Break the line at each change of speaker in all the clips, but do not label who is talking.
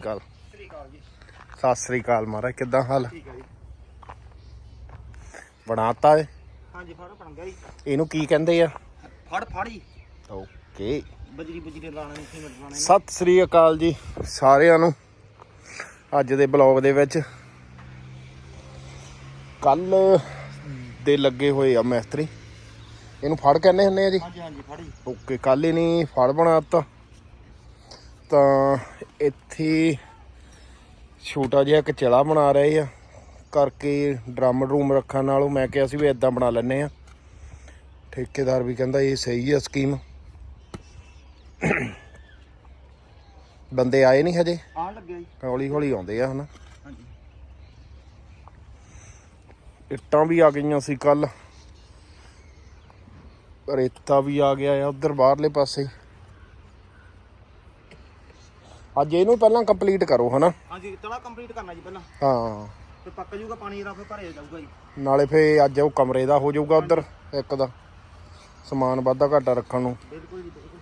ਕਾਲ। ਸਤਿ ਸ੍ਰੀ ਅਕਾਲ ਮਹਾਰਾਜ ਕਿੱਦਾਂ ਹਾਲ? ਬਣਾਤਾ ਏ
ਹਾਂਜੀ ਫੜ ਬਣ ਗਿਆ ਜੀ।
ਇਹਨੂੰ ਕੀ ਕਹਿੰਦੇ ਆ?
ਫੜ ਫੜੀ
ਓਕੇ।
ਬਜਰੀ ਬਜਰੀ ਲਾਣਾ ਨਹੀਂ ਸੀਮੈਂਟ ਲਾਣਾ
ਸਤਿ ਸ੍ਰੀ ਅਕਾਲ ਜੀ ਸਾਰਿਆਂ ਨੂੰ ਅੱਜ ਦੇ ਬਲੌਗ ਦੇ ਵਿੱਚ। ਕੱਲ ਦੇ ਲੱਗੇ ਹੋਏ ਆ ਮਿਸਤਰੀ। ਇਹਨੂੰ ਫੜ ਕਹਿੰਦੇ ਹੁੰਦੇ ਆ ਜੀ?
ਹਾਂਜੀ ਹਾਂਜੀ ਫੜੀ
ਓਕੇ ਕੱਲ ਹੀ ਨਹੀਂ ਫੜ ਬਣਾਤਾ। ਤਾਂ ਇੱਥੇ ਛੋਟਾ ਜਿਹਾ ਇੱਕ ਚਲਾ ਬਣਾ ਰਹੇ ਆ। ਕਰਕੇ ਡਰਮ ਰੂਮ ਰੱਖਣ ਨਾਲੋਂ ਮੈਂ ਕਿਹਾ ਸੀ ਵੀ ਇਦਾਂ ਬਣਾ ਲੈਨੇ ਆ। ਠੇਕੇਦਾਰ ਵੀ ਕਹਿੰਦਾ ਇਹ ਸਹੀ ਆ ਸਕੀਮ ਬੰਦੇ ਆਏ ਨਹੀਂ ਹਜੇ।
ਆਣ ਲੱਗਿਆ ਜੀ।
ਹੌਲੀ ਹੌਲੀ ਆਉਂਦੇ ਆ ਹਨਾ।
ਹਾਂਜੀ।
ਇੱਟਾਂ ਵੀ ਆ ਗਈਆਂ ਸੀ ਕੱਲ ਰੇਤਾ ਵੀ ਆ ਗਿਆ ਆ ਉਧਰ ਬਾਹਰਲੇ ਪਾਸੇ। ਅੱਜ ਇਹਨੂੰ ਪਹਿਲਾਂ ਕੰਪਲੀਟ ਕਰੋ ਹਨਾ?
ਹਾਂਜੀ ਤਲਾ ਕੰਪਲੀਟ ਕਰਨਾ ਜੀ ਪਹਿਲਾਂ।
ਹਾਂ।
ਤੇ ਪੱਕ ਜੂਗਾ ਪਾਣੀ ਇਹਦਾ ਫਿਰ ਭਰੇ ਜਾਊਗਾ ਜੀ।
ਨਾਲੇ ਫੇ ਅੱਜ ਉਹ ਕਮਰੇ ਦਾ ਹੋ ਜਾਊਗਾ ਉਧਰ ਇੱਕ ਦਾ। ਸਮਾਨ ਵਾਧਾ ਘਾਟਾ ਰੱਖਣ ਨੂੰ।
ਬਿਲਕੁਲ ਜੀ ਬਿਲਕੁਲ।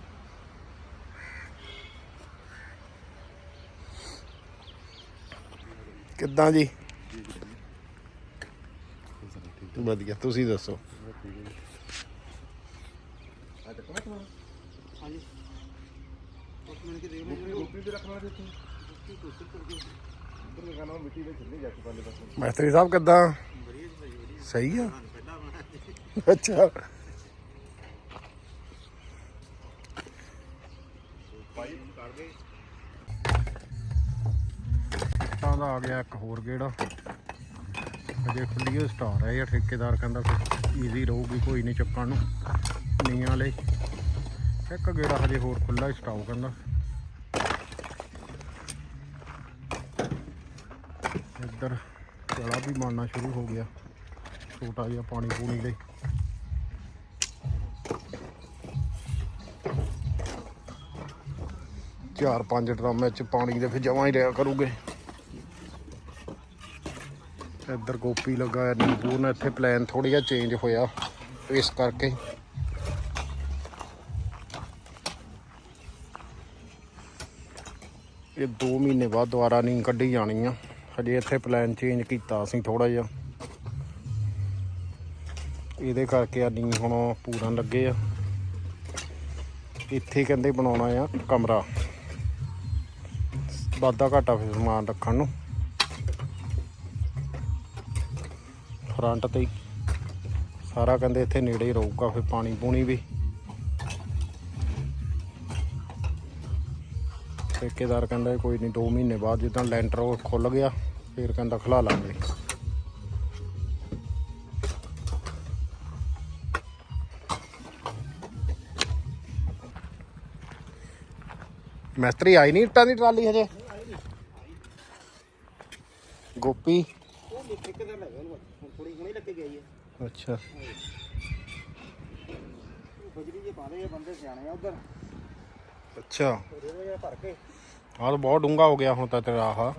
ਕਿੱਦਾਂ ਜੀ? ਵਧੀਆ ਤੁਸੀਂ ਦੱਸੋ।
ਹਾਂਜੀ। ਉਸ ਮਿੰਟ ਕੇ ਦੇਖ ਲਓ ਰੋਟੀ ਤੇ ਰੱਖਣਾ ਜੀ
ਮੈਸਤਰੀ ਸਾਹਿਬ ਕਿੱਦਾਂ? ਸਹੀ ਆ? ਅੱਛਾ। ਤਾਂ ਦਾ ਆ ਗਿਆ ਇੱਕ ਹੋਰ ਗੇੜਾ। ਅਜੇ ਖੁੱਲੀਓ ਸਟਾਰ ਹੈ ਇਹ ਠੇਕੇਦਾਰ ਕਹਿੰਦਾ ਫਿਰ ਈਜ਼ੀ ਰਹੂਗੀ ਕੋਈ ਨਹੀਂ ਚੱਕਣ ਨੂੰ। ਨੀਆਂ ਲਈ ਇੱਕ ਗੇੜਾ ਹਜੇ ਹੋਰ ਖੁੱਲਾ ਹੀ ਸਟਾਓ ਕਹਿੰਦਾ। ਇੱਧਰ ਚਲਾ ਵੀ ਮਾਰਨਾ ਸ਼ੁਰੂ ਹੋ ਗਿਆ। ਛੋਟਾ ਜਿਹਾ ਪਾਣੀ ਪੂਣੀ ਲਈ ਚਾਰ ਪੰਜ ਡਰਮ ਵਿੱਚ ਪਾਣੀ ਦੇ ਫਿਰ ਜਮਾਂ ਹੀ ਰਿਹਾ ਕਰੂਗੇ। ਇੱਧਰ ਗੋਪੀ ਲੱਗਾ ਹੈ ਨੀਂਬੂ ਨਾਲ ਇੱਥੇ ਪਲਾਨ ਥੋੜਾ ਜਿਹਾ ਚੇਂਜ ਹੋਇਆ ਇਸ ਕਰਕੇ। ਇਹ 2 ਮਹੀਨੇ ਬਾਅਦ ਦੁਬਾਰਾ ਨੀਂਦ ਕੱਢੀ ਜਾਣੀ ਆ। ਹਜੇ ਇੱਥੇ ਪਲਾਨ ਚੇਂਜ ਕੀਤਾ ਅਸੀਂ ਥੋੜਾ ਜਿਹਾ। ਇਹਦੇ ਕਰਕੇ ਆ ਨੀ ਹੁਣ ਪੂਰਨ ਲੱਗੇ ਆ। ਇੱਥੇ ਕਹਿੰਦੇ ਬਣਾਉਣਾ ਆ ਕਮਰਾ। ਵਾਧਾ ਘਾਟਾ ਫਿਰ ਸਮਾਨ ਰੱਖਣ ਨੂੰ। ਫਰੰਟ ਤੇ ਸਾਰਾ ਕਹਿੰਦੇ ਇੱਥੇ ਨੇੜੇ ਹੀ ਰਹੂਗਾ ਫਿਰ ਪਾਣੀ ਪੂਣੀ ਵੀ। ਠੇਕੇਦਾਰ ਕਹਿੰਦਾ ਕੋਈ ਨਹੀਂ 2 ਮਹੀਨੇ ਬਾਅਦ ਜਿੱਦਾਂ ਲੈਂਟਰ ਉਹ ਖੁੱਲ ਗਿਆ। ਫਿਰ ਕਹਿੰਦਾ ਖਲਾ ਲਾਂਗੇ। ਮਿਸਤਰੀ ਆਈ ਨਹੀਂ ਇੱਟਾਂ ਦੀ ਟਰਾਲੀ ਹਜੇ? ਗੋਪੀ? ਅੱਛਾ।
ਬਜਰੀ ਜੇ ਪਾਦੇ ਆ ਬੰਦੇ ਸਿਆਣੇ ਆ ਉਧਰ
ਅੱਛਾ।
ਭਰ ਕੇ
ਆਹ ਤਾਂ ਬਹੁਤ ਡੂੰਗਾ ਹੋ ਗਿਆ ਹੁਣ ਤਾਂ ਤੇਰਾ ਆਹ।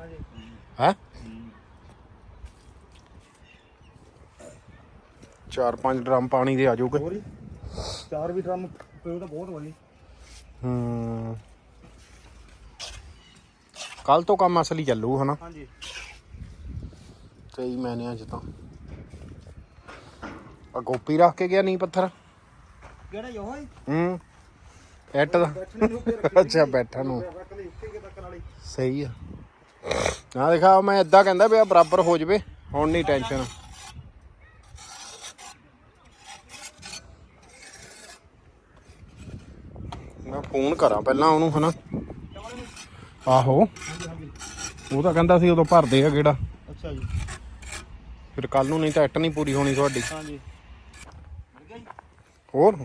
ਹੈ? ਚਾਰ ਪੰਜ ਡਰਮ ਪਾਣੀ ਦੇ ਆ ਜਾਊਗੇ।
ਹੋਰ ਜੀ? ਚਾਰ ਵੀ ਡਰਮ ਪਿਓ ਤਾਂ ਬਹੁਤ ਵਧੀਆ।
ਹੂੰ। ਕੱਲ ਤੋਂ ਕੰਮ ਅਸਲੀ ਚੱਲੂ ਹਨਾ?
ਹਾਂਜੀ।
ਕਈ ਮਹੀਨਿਆਂ ਚ ਤਾਂ। ਆ ਗੋਪੀ ਰੱਖ ਕੇ ਗਿਆ ਨਹੀਂ ਪੱਥਰ?
ਕਿਹੜਾ ਯੋ ਹੈ
ਹੂੰ। ਇੱਟ ਦਾ।
ਨੂੰ
ਅੱਛਾ ਬੈਠਣ ਨੂੰ।
ਵਾਲੀ
ਸਹੀ ਆ। ਆ ਦੇਖਾ ਮੈਂ ਇਦਾਂ ਕਹਿੰਦਾ ਵੀ ਆ ਬਰਾਬਰ ਹੋ ਜਵੇ। ਹੁਣ ਨਹੀਂ ਟੈਨਸ਼ਨ ਮੈਂ ਫੋਨ ਕਰਾਂ ਪਹਿਲਾਂ ਉਹਨੂੰ ਹਨਾ? ਆਹੋ। ਉਹ ਤਾਂ ਕਹਿੰਦਾ ਸੀ ਉਦੋਂ ਭਰਦੇ ਆ ਕਿਹੜਾ
ਅੱਛਾ ਜੀ।
ਫਿਰ ਕੱਲ ਨੂੰ ਨਹੀਂ ਤਾਂ ਇੱਟ ਨਹੀਂ ਪੂਰੀ ਹੋਣੀ ਤੁਹਾਡੀ।
ਹਾਂਜੀ।
ਹੋਰ?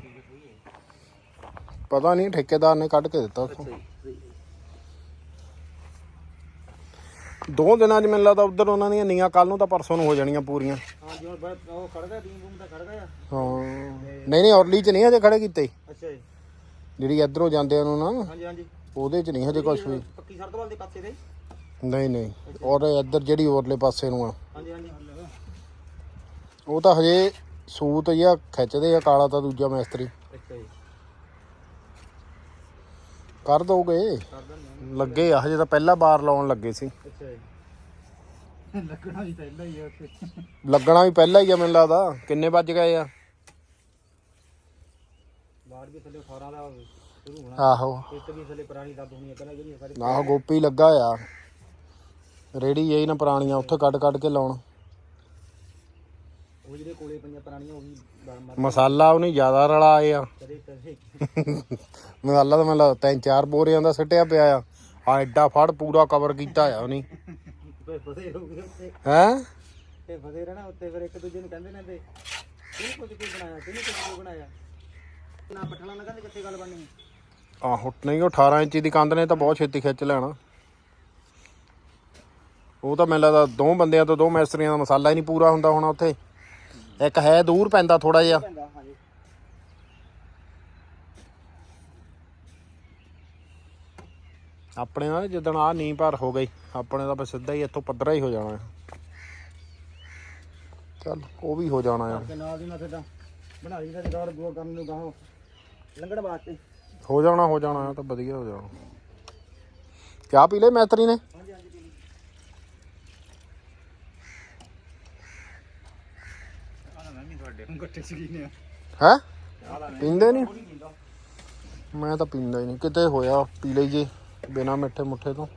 ਪਤਾ ਨਹੀਂ ਠੇਕੇਦਾਰ ਨੇ ਕੱਢ ਕੇ ਦਿੱਤਾ ਉੱਥੋਂ। ਦੋ ਦਿਨਾਂ 'ਚ ਮੈਨੂੰ ਲੱਗਦਾ ਉਧਰ ਉਹਨਾਂ ਦੀਆਂ ਨੀਆਂ ਕੱਲ ਨੂੰ ਤਾਂ ਪਰਸੋਂ ਨੂੰ ਹੋ ਜਾਣੀਆਂ ਪੂਰੀਆਂ।
ਹਾਂਜੀ ਉਹ ਖੜ ਗਿਆ ਟੀਮ ਬੂਮ ਤਾਂ ਖੜ ਗਿਆ।
ਹਾਂ। ਨਹੀਂ ਨਹੀਂ ਔਰਲੀ 'ਚ ਨਹੀਂ ਹਜੇ ਖੜੇ ਕੀਤੇ।
ਅੱਛਾ ਜੀ।
ਜਿਹੜੀ ਇਧਰੋਂ ਜਾਂਦੇ ਨੂੰ ਨਾ
ਹਾਂਜੀ ਹਾਂਜੀ।
ਉਹਦੇ 'ਚ ਨਹੀਂ ਹਜੇ ਕੁਝ ਵੀ।
ਪੱਕੀ ਸੜਕ ਵਾਲੇ ਦੇ ਪਾਸੇ ਦੇ?
ਨਹੀਂ ਨਹੀਂ। ਔਰ ਇੱਧਰ ਜਿਹੜੀ ਔਰਲੇ ਪਾਸੇ ਨੂੰ ਆ।
ਹਾਂਜੀ ਹਾਂਜੀ।
ਉਹ ਤਾਂ ਹਜੇ ਸੂਤ ਜਾਂ ਖਿੱਚਦੇ ਆ ਕਾਲਾ ਤਾਂ ਦੂਜਾ ਮਿਸਤਰੀ।
ਅੱਛਾ ਜੀ।
ਕਰ ਦੋਗੇ? ਲੱਗੇ ਆ ਹਜੇ ਤਾਂ ਪਹਿਲਾ ਬਾਰ ਲਾਉਣ ਲੱਗੇ ਸੀ।
ਅੱਛਾ ਜੀ। ਲੱਗਣਾ ਵੀ ਪਹਿਲਾਂ ਹੀ ਆ ਉੱਥੇ।
ਲੱਗਣਾ ਵੀ ਪਹਿਲਾਂ ਹੀ ਆ ਮੈਨੂੰ ਲੱਗਦਾ। ਕਿੰਨੇ ਵੱਜ ਗਏ ਆ?
ਬਾਹਰ ਵੀ ਥੱਲੇ 18 ਦਾ ਸ਼ੁਰੂ ਹੋਣਾ।
ਆਹੋ।
ਇੱਟ ਵੀ ਥੱਲੇ ਪੁਰਾਣੀ ਦੱਬ ਹੋਣੀ ਹੈ ਕਹਿੰਦਾ ਜਿਹੜੀ ਸਾਰੀ
ਆਹੋ ਗੋਪੀ ਲੱਗਾ ਆ। ਰੇੜੀ ਇਹ ਨਾ ਪੁਰਾਣੀਆਂ ਉੱਥੇ ਕੱਢ ਕੱਢ ਕੇ ਲਾਉਣ।
ਉਹ ਜਿਹੜੇ ਕੋਲੇ ਪਈਆਂ ਪੁਰਾਣੀਆਂ ਉਹ ਵੀ ਮਰ
ਮਸਾਲਾ ਉਹਨੇ ਜ਼ਿਆਦਾ ਰਲਾਏ ਆ।
ਕਦੇ ਕਦੇ।
ਮਸਾਲਾ ਤਾਂ ਮੈਨੂੰ ਲੱਗਦਾ ਤਿੰਨ ਚਾਰ ਬੋਰਿਆਂ ਦਾ ਸਿੱਟਿਆ ਪਿਆ ਆ। ਆ ਐਡਾ ਫੜ ਪੂਰਾ ਕਵਰ ਕੀਤਾ ਆ ਉਹਨੇ।
ਫਸੇ ਹੋ ਗਏ ਉੱਤੇ।
ਹੈ?
ਤੇ ਫਸੇ ਰਹਿਣਾ ਉੱਤੇ ਫਿਰ ਇੱਕ ਦੂਜੇ ਨੂੰ ਕਹਿੰਦੇ ਨੇ ਤੇ ਤੂੰ ਕੁਝ ਕੀ ਬਣਾਇਆ ਤੂੰ ਕੁਝ ਬਣਾਇਆ? ਨਾ ਪਠਲਾ ਨਾ ਕਹਿੰਦੇ ਕਿੱਥੇ ਗੱਲ ਬਣਨੀ
ਆਹੋ ਨਹੀਂ ਉਹ 18 ਇੰਚੀ ਦੀ ਕੰਧ ਨੇ ਤਾਂ ਬਹੁਤ ਛੇਤੀ ਖਿੱਚ ਲੈਣਾ। ਉਹ ਤਾਂ ਮੈਨੂੰ ਲੱਗਦਾ ਦੋ ਬੰਦਿਆਂ ਤੋਂ ਦੋ ਮੈਸਤਰੀਆਂ ਦਾ ਮਸਾਲਾ ਹੀ ਨਹੀਂ ਪੂਰਾ ਹੁੰਦਾ ਹੋਣਾ ਉੱਥੇ। ਇੱਕ ਹੈ ਦੂਰ ਪੈਂਦਾ ਥੋੜਾ ਜਿਹਾ।
ਪੈਂਦਾ ਹਾਂਜੀ।
ਆਪਣੇ ਨਾਲ ਜਿੱਦਣ ਆ ਨੀ ਪਰ ਹੋ ਗਈ ਆਪਣੇ ਤਾਂ ਬਸ ਸਿੱਧਾ ਹੀ ਇੱਥੋਂ ਪੱਧਰਾ ਹੀ ਹੋ ਜਾਣਾ ਚੱਲ ਉਹ ਵੀ ਹੋ ਜਾਣਾ ਆ।
ਤੇ ਨਾਲ ਦੀ ਨਾਲ ਤਾਂ ਬਣਾ ਲਈ ਦਾ ਜਗਾੜ ਗੋ ਕਰਨ ਨੂੰ ਗਾਹੋ। ਲੰਘਣ ਵਾਸਤੇ
ਹੋ ਜਾਣਾ ਹੋ ਜਾਣਾ ਤਾਂ ਵਧੀਆ ਹੋ ਜਾਣਾ। ਚਾਹ ਪੀ ਲੈ ਮੈਸਤਰੀ ਨੇ?
ਹਾਂਜੀ ਹਾਂਜੀ ਜੀ ਆਹ ਮੈਂ ਗੱਟੇ ਸੀ ਨੇ
ਹੈ? ਪੀਂਦੇ ਨਹੀਂ ਮੈਂ ਤਾਂ ਪੀਂਦਾ ਹੀ ਨਹੀਂ ਕਿਤੇ ਹੋਇਆ, ਪੀ ਲਈਏ, ਬਿਨਾ ਮਿੱਠੇ ਮੁੱਠੇ ਤੋਂ।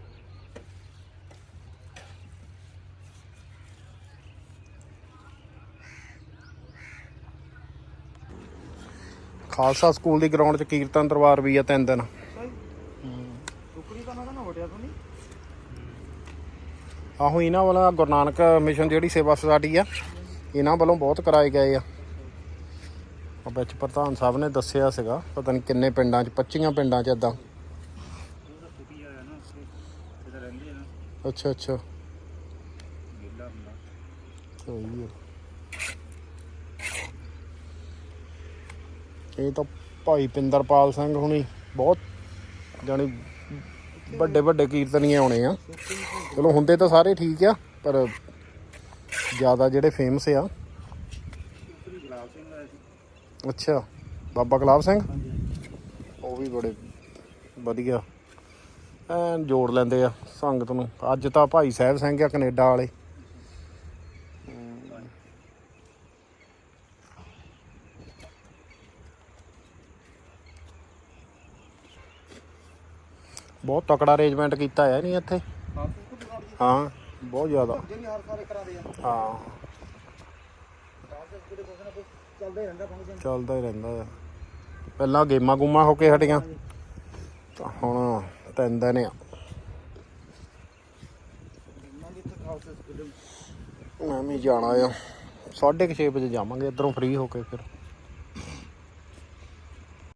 ਖਾਲਸਾ ਸਕੂਲ ਦੀ ਗਰਾਊਂਡ 'ਚ ਕੀਰਤਨ ਦਰਬਾਰ ਵੀ ਆ ਤਿੰਨ ਦਿਨ।
ਟੁਕੜੀ ਤਾਂ ਮੈਂ ਕਹਿੰਦਾ ਹੋਟਿਆ ਤੋਂ ਨਹੀਂ?
ਆਹੋ ਇਹਨਾਂ ਵੱਲੋਂ ਗੁਰੂ ਨਾਨਕ ਮਿਸ਼ਨ ਜਿਹੜੀ ਸੇਵਾ ਸੁਸਾਇਟੀ ਆ ਇਹਨਾਂ ਵੱਲੋਂ ਬਹੁਤ ਕਰਾਏ ਗਏ ਆ। ਵਿੱਚ ਪ੍ਰਧਾਨ ਸਾਹਿਬ ਨੇ ਦੱਸਿਆ ਸੀਗਾ ਪਤਾ ਨਹੀਂ ਕਿੰਨੇ ਪਿੰਡਾਂ 'ਚ 25 ਪਿੰਡਾਂ 'ਚ ਇਦਾਂ ਅੱਛਾ ਅੱਛਾ। ਸਹੀ ਹੈ ਇਹ ਤਾਂ ਭਾਈ ਪਿੰਦਰਪਾਲ ਸਿੰਘ ਹੁਣੀ ਬਹੁਤ ਜਾਣੀ ਵੱਡੇ ਵੱਡੇ ਕੀਰਤਨੀਏ ਆਉਣੇ ਆ। ਚਲੋ ਹੁੰਦੇ ਤਾਂ ਸਾਰੇ ਠੀਕ ਆ, ਪਰ ਜ਼ਿਆਦਾ ਜਿਹੜੇ ਫੇਮਸ ਆ। ਅੱਛਾ, ਬਾਬਾ ਗੁਲਾਬ ਸਿੰਘ? ਉਹ ਵੀ ਬੜੇ ਵਧੀਆ। ਐਨ ਜੋੜ ਲੈਂਦੇ ਆ ਸੰਗਤ ਨੂੰ। ਅੱਜ ਤਾਂ ਭਾਈ ਸਾਹਿਬ ਸਿੰਘ ਆ ਕੈਨੇਡਾ ਵਾਲੇ। ਬਹੁਤ ਤਕੜਾ ਅਰੇਂਜਮੈਂਟ ਕੀਤਾ ਹੈ ਨਹੀਂ ਇੱਥੇ।
ਹਾਂ,
ਬਹੁਤ ਜ਼ਿਆਦਾ।
ਜਿਹੜੀ ਹਰ ਸਾਰੇ ਕਰਾਦੇ ਆ
ਹਾਂ।
ਚੱਲਦਾ ਹੀ ਰਹਿੰਦਾ ਫੰਕਸ਼ਨ
ਚੱਲਦਾ ਹੀ ਰਹਿੰਦਾ ਆ। ਪਹਿਲਾਂ ਗੇਮਾਂ ਗੁੰਮਾਂ ਹੋ ਕੇ ਹਟੀਆਂ। ਤਾਂ ਹੁਣ ਤਿੰਨ ਦਿਨ ਆ।
ਮੈਂ ਵੀ ਇੱਥੇ ਖਾਲਸਾ ਸਕੂਲ
ਮੈਂ ਵੀ ਜਾਣਾ ਆ 6:30 ਵਜੇ ਜਾਵਾਂਗੇ, ਇਧਰੋਂ ਫ੍ਰੀ ਹੋ ਕੇ ਫਿਰ।